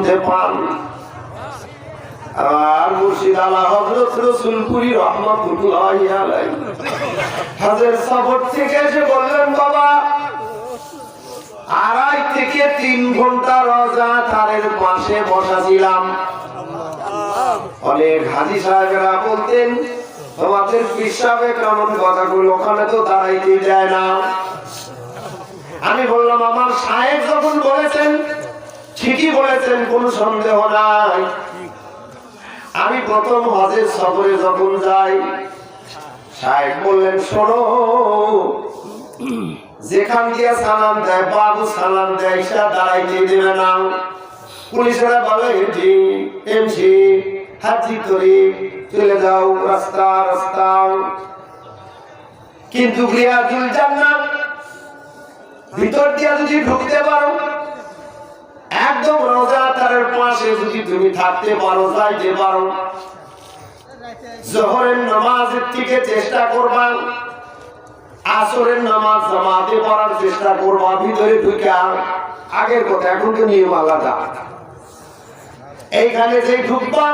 শুনতে পান। আর মুর্শিদ আলা হজরত রসুলপুরি রহমতুল্লাহ থেকে এসে বললেন, বাবা, আড়াই থেকে তিন ঘণ্টা রজা তারের পাশে বসা ছিলাম অনেক হাজি সাহেবেরা বলতেন, তোমাদের পিসাবে কেমন কথাগুলো ওখানে তো দাঁড়াইতে যায় না। আমি বললাম, আমার সাহেব যখন বলেছেন ঠিকই বলেছেন, কোনো সন্দেহ নাই। আমি প্রথম হজের সফরে যখন যাই, সাহেব বললেন, শোনো, যেখান দিয়ে সালাম দেয়, বাবু সালাম দেয়, সেটা দাঁড়াইতে দেবে না। পুলিশেরা বলে, এমজি এমজি হাজি তরি চলে যাও, রাস্তা রাস্তা। কিন্তু রিয়াজুল জান্নাত, ভিতর দিয়ে যদি ঢুকতে পারো একদম রোজা তারের পাশে যদি তুমি থাকতে পারো, যাইতে পারো। জোহরের নামাজের থেকে চেষ্টা করবা, আসরের নামাজ জামাতে পড়ার চেষ্টা করবা, ভিতরে ঢুকা। আগের কথা, এখন তো নিয়ম আলাদা। এইখানে যে ঢুকবা,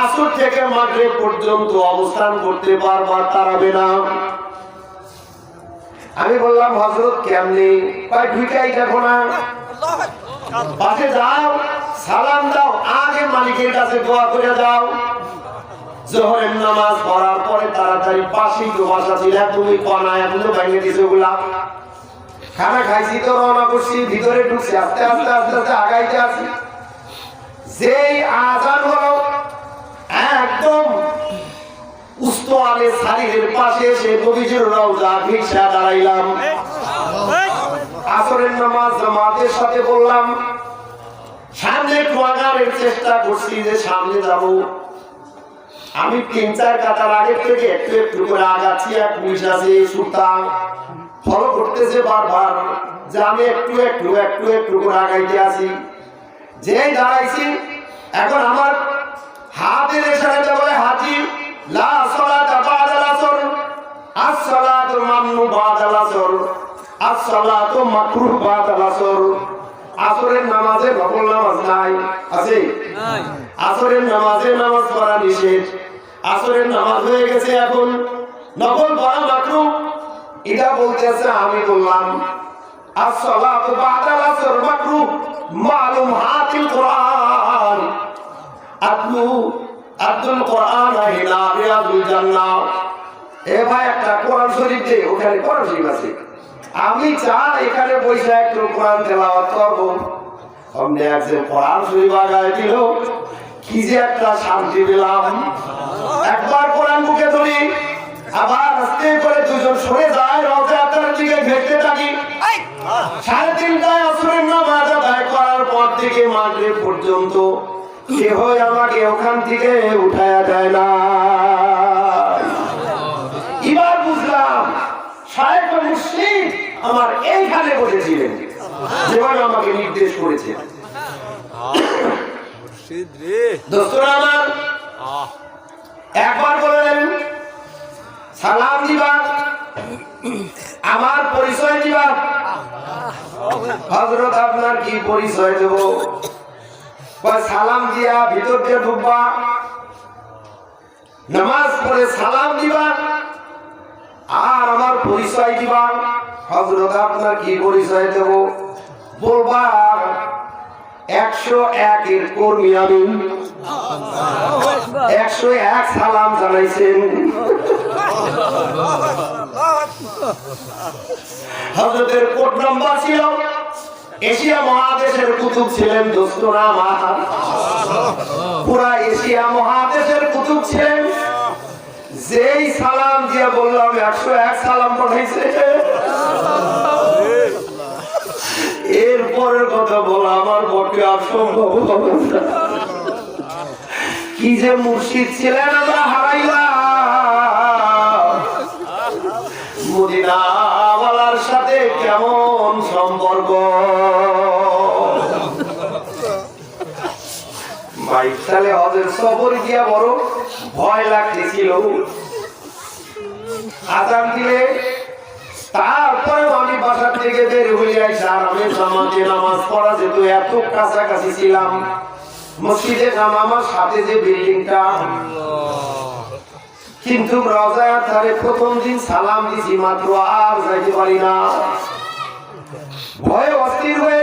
আসর থেকে মাঠে পর্যন্ত অবস্থান করতে পারবা, তারাবে না। আমি বললাম হজরত কেমনি? ঢুকাই দেখো না পাশে যাও সালাম দাও আগে মালিকের কাছে দোয়া করে দাও জোহরের নামাজ পড়ার পরে তাড়াতাড়ি পাশেই তো বাসা ছিল তুমি কনা এগুলো ভেঙে দিছো ওগুলা। খানা খাইছি তো রওনা করছি ভিতরে ঢুকছি আস্তে আস্তে আস্তে আস্তে আগাইতে আসি। যেই আজান হলো একদম উস্তোয়ালে শারীরের পাশে এসে নবীজির রওজা দাঁড়াইলাম। আসরের নামাজ জামাতের সাথে বললাম, সামনে আগানোর চেষ্টা করছি যে সামনে যাব। আমি তিন চার কাতার আগের থেকে একটু একটু করে আগাচ্ছি এক পুলিশ আছে সুলতান। ফলো করতেছে বারবার যে আমি একটু একটু একটু একটু করে আগাইতে আছি। যে দাঁড়াইছি, এখন আমার হাতের ইশারাতে as-salatu মাকরুহ বাদাল আসর। আসরের নামাজে নফল নামাজ নাই আছে? আসরের নামাজে নামাজ পড়া নিষেধ। আসরের নামাজ হয়ে গেছে এখন। নফল পড়া মাকরুহ? এটা বলতেছে আমি বললাম as-salatu বাদাল আসর মাকরুহ মালুম হাতিল কোরআন। আতলু আব্দুল কোরআন আহিনা রিয়াদুল জান্নাহ। এ ভাই একটা কোরআন শরীফ যে ওখানে কোরআন শরীফ আছে। আমি চাই এখানে বসে একটু কোরআন তেলাওয়াত করব। অমনি একজন কোরআন শরীফ আগায় দিল। কি যে একটা শান্তি পেলাম। একবার কোরআন বুকে ধরি আবার আস্তে করে দুজন সরে যায় রথযাত্রার দিকে ঘেরতে থাকি। সাড়ে তিনটায় আসরের নামাজ আদায় করার পর থেকে মাগরিব পর্যন্ত কেহ আমাকে ওখান থেকে উঠায়া দেয় না। সাহেব মুসলিম আমার এইখানে বসেছিলেন। যেভাবে আমাকে নির্দেশ মুর্শিদ দোস্তরা আমার একবার বললেন সালাম দিবা আমার পরিচয় দিবা। হজরত আপনার কি পরিচয় দেব? সালাম দিয়া ভিতর দিয়ে ঢুকবা। নামাজ পড়ে সালাম দিবা। আর আমার পরিচয় দিবা। হজরত আপনার কি পরিচয় দেব? বলবা, একশো একের কর্মী আমি। একশো এক সালাম জানাইছেন। হজরতের কোড নম্বর ছিল, এশিয়া মহাদেশের কুতুব ছিলেন দোস্তরা মাহা পুরা এশিয়া মহাদেশের কুতুব ছিলেন। যেই সালাম দিয়ে বললাম একশো এক সালাম পাঠাইছে। এরপরের কথা বলা, আমার পক্ষে আর সম্ভব কি যে মুর্শিদ ছিলেন আমরা হারাইলাম। মদিনাওয়ালার সাথে কেমন সম্পর্ক? সফর গিয়া বড় ভয় লাগতেছিল। আজান দিলে তারপরে আমি বাসা থেকে বের হয়ে আইসা আমি জামাতে নামাজ পড়া যেত এত কাছাকাছি ছিলাম, মসজিদে নাম আমার সাথে যে বিল্ডিংটা কিন্তু রজায় ধারে প্রথম দিন সালাম দিছি মাত্র, আর যাইতে পারি না। ভয়ে অস্থির হয়ে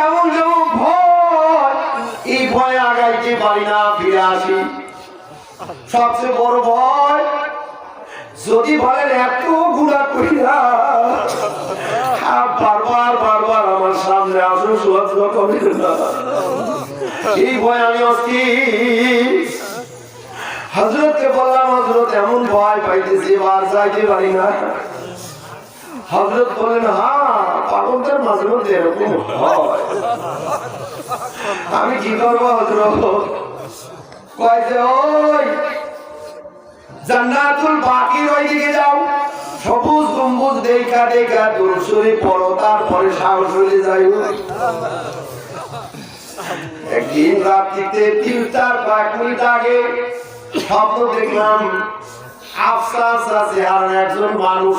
কেমন ভয়। এই ভয়ে আগাইতে পারি না, ফিরে আসি। সবচেয়ে বড় ভয়, যদি বলেন এত গুণা করিয়া বারবার বারবার আমার সামনে এই ভয় আমি হজরতকে বললাম হজরত এমন ভয় পাইতেছি আর যাইতে পারি না। হজরত বললেন হ্যাঁ পাগলদের মাঝে মধ্যে এরকম হয়। আমি কি করব হজরত কয় যে, ওই জান্নাতুল ওই দিকে যাও। সবুজ গম্বুজ দেখা দেখা দূরসরে পড়ো, তারপরে সাহস হয়ে যাই একদিন রাত্রিতে তিন চার কয়েক মিনিট আগে স্বপ্ন দেখলাম আফসা আফসা চেহারা একজন মানুষ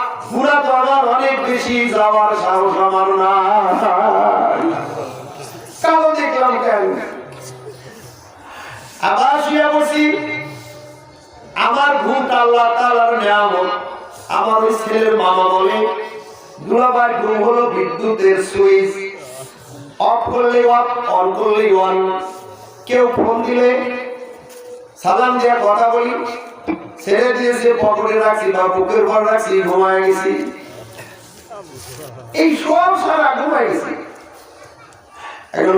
পুরা আমার অনেক বেশি যাওয়ার সাহস আমার না কালো দেখলাম কেন? আবার শুয়ে বসি আমার ঘুমটা আল্লাহ তাআলার নিয়ামত। আমার ওই ছেলের মামা বলে দুলাবার ঘুম হলো বিদ্যুতের সুইচ। অফ করলে অফ, অন করলে অন। কেউ ফোন দিলে, সালাম দিয়ে কথা বলি। পকেটে রাখছি বা বুকের রাখছি, ঘুমায় গেছি। এই সব সারা ঘুমায় গেছি। এখন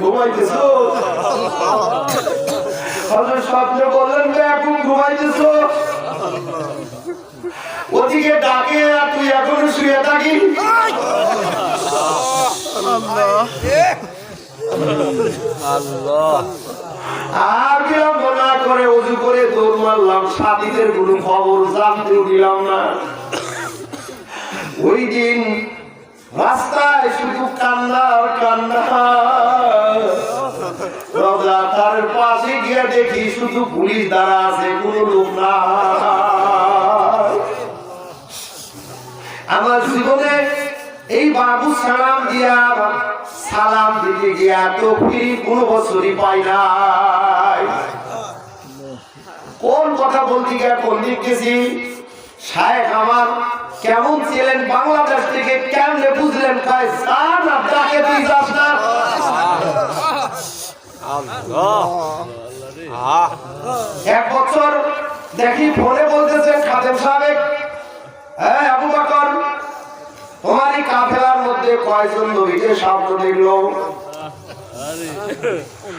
ঘুমাইতেছ? স্বপ্নে বললেন ঘুমাইতেছ? ওদিকে ডাকে, আর তুই এখন শুয়ে থাকি? তার পাশে গিয়ে দেখি শুধু পুলিশ দ্বারা আছে, কোনো লোক না। আমার জীবনে এই বাবু সালাম দিয়া সালাম দিতে গিয়া তো ফিরি কোনো বছরই পাই নাই। কোন কথা বলতে গিয়া কোন দিক গেছি? আমার কেমন ছিলেন বাংলাদেশ থেকে কেমনে বুঝলেন কয় স্যার তুই যাস না এক বছর দেখি ফোনে বলতেছেন খাদেম সাহেব হ্যাঁ আবু বকর তোমার এই মধ্যে কয়জন নবীকে স্বপ্ন দেখল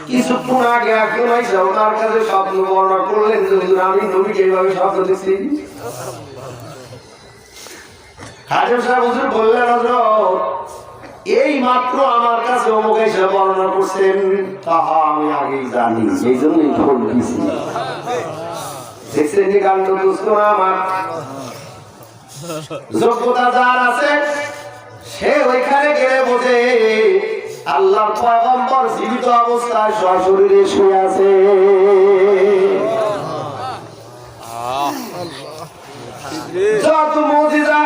কিছুক্ষণ আগে আইসা, ওনার কাছে স্বপ্ন বর্ণনা করলেন আমি নবীকে এইভাবে স্বপ্ন এই মাত্র আমার কাছে যোগ্যতা যার আছে সে ওইখানে গেলে বোঝে আল্লাহর পয়গম্বর জীবিত অবস্থায় সশরীরে শুয়ে আছে। যত মুজিজা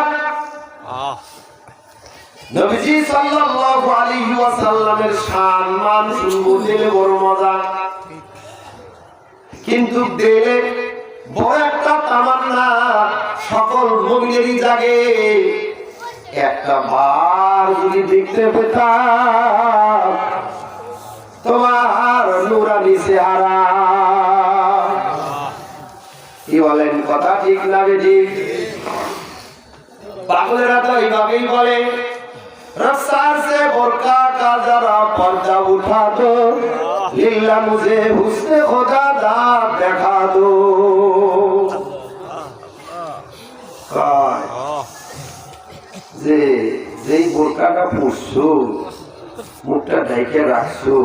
নবীজি সাল্লাল্লাহু আলাইহি ওয়াসাল্লামের শান, মান শুনব, দিলে বড় মজা। কিন্তু দিলে বড় একটা তামান্না সকল মুমিনেরই জাগে। একটা বার যদি দেখতে পেতাম তোমার নুরানি চেহারা কি বলেন কথা ঠিক না বেঠিক পাগলেরা তো এইভাবেই বলে रफ्तार से बुरका का जरा पर्दा उठा दो लीला मुझे हुस्न खुदा दाद देखा दो বোরকাটা পরছো মুখটা ঢেকে রাখছো।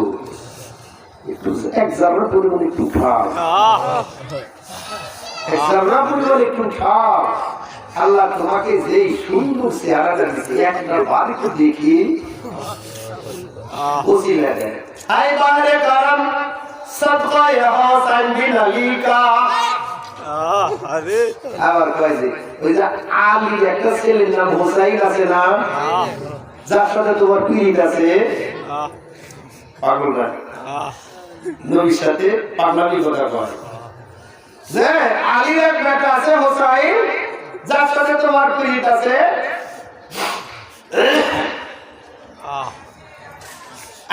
একটু এক জামা পরিমাণ একটু খাও। এক জামা পরিমাণ একটু খাও। আল্লাহ তোমাকে যেই সুন্দর চেহারা দিচ্ছে একটা বার দেখি। আই বারে কারম সদকা ইহা সাইন আরে আবার কয় যে ওই যে আলীর একটা ছেলের নাম হোসাইন আছে না? যার সাথে তোমার পীড়িত আছে? পাগলরা নবীর সাথে পাগলামি কথা কয় যে আলীর এক বেটা আছে হোসাইন যার সাথে তোমার পীড়িত আছে?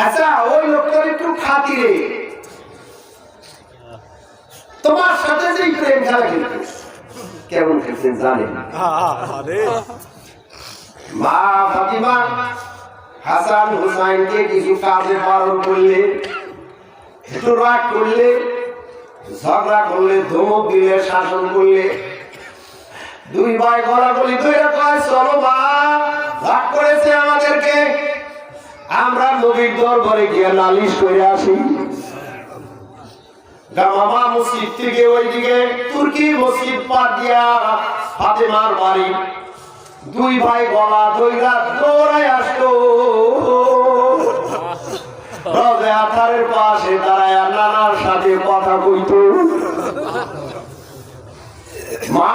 আচ্ছা ওই লোকটার একটু খাতিরে। তোমার খেলা কেমন খেলতেন জানেন? মা ফাতিমা হাসান হুসাইনকে কিছু কাজে পালন করলে একটু রাগ করলে ঝগড়া করলে ধমক দিলে শাসন করলে দুই ভাই ধরে কয় চলো মা রাগ করেছে আমাদেরকে। আমরা নবীর দরবারে গিয়ে নালিশ করে আসি। গামামা মসজিদ থেকে ওইদিকে তুর্কি মসজিদ পার দিয়া ফাতেমার বাড়ি। দুই ভাই গলা আসতো আথারের পাশে দাঁড়ায় নানার সাথে কথা কইতো। মা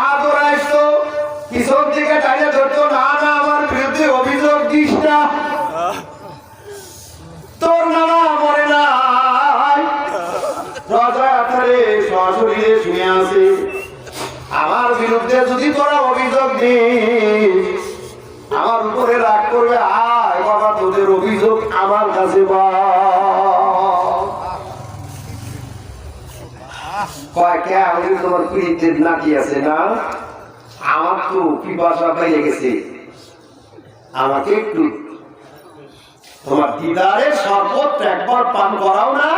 বিরুদ্ধে যদি তোরা অভিযোগ দিস, আমার উপরে রাগ করবে, আয় বাবা, তোদের অভিযোগ আমার কাছে বা আমাকে একটু তোমার দিদারের শরবত একবার পান করাও না।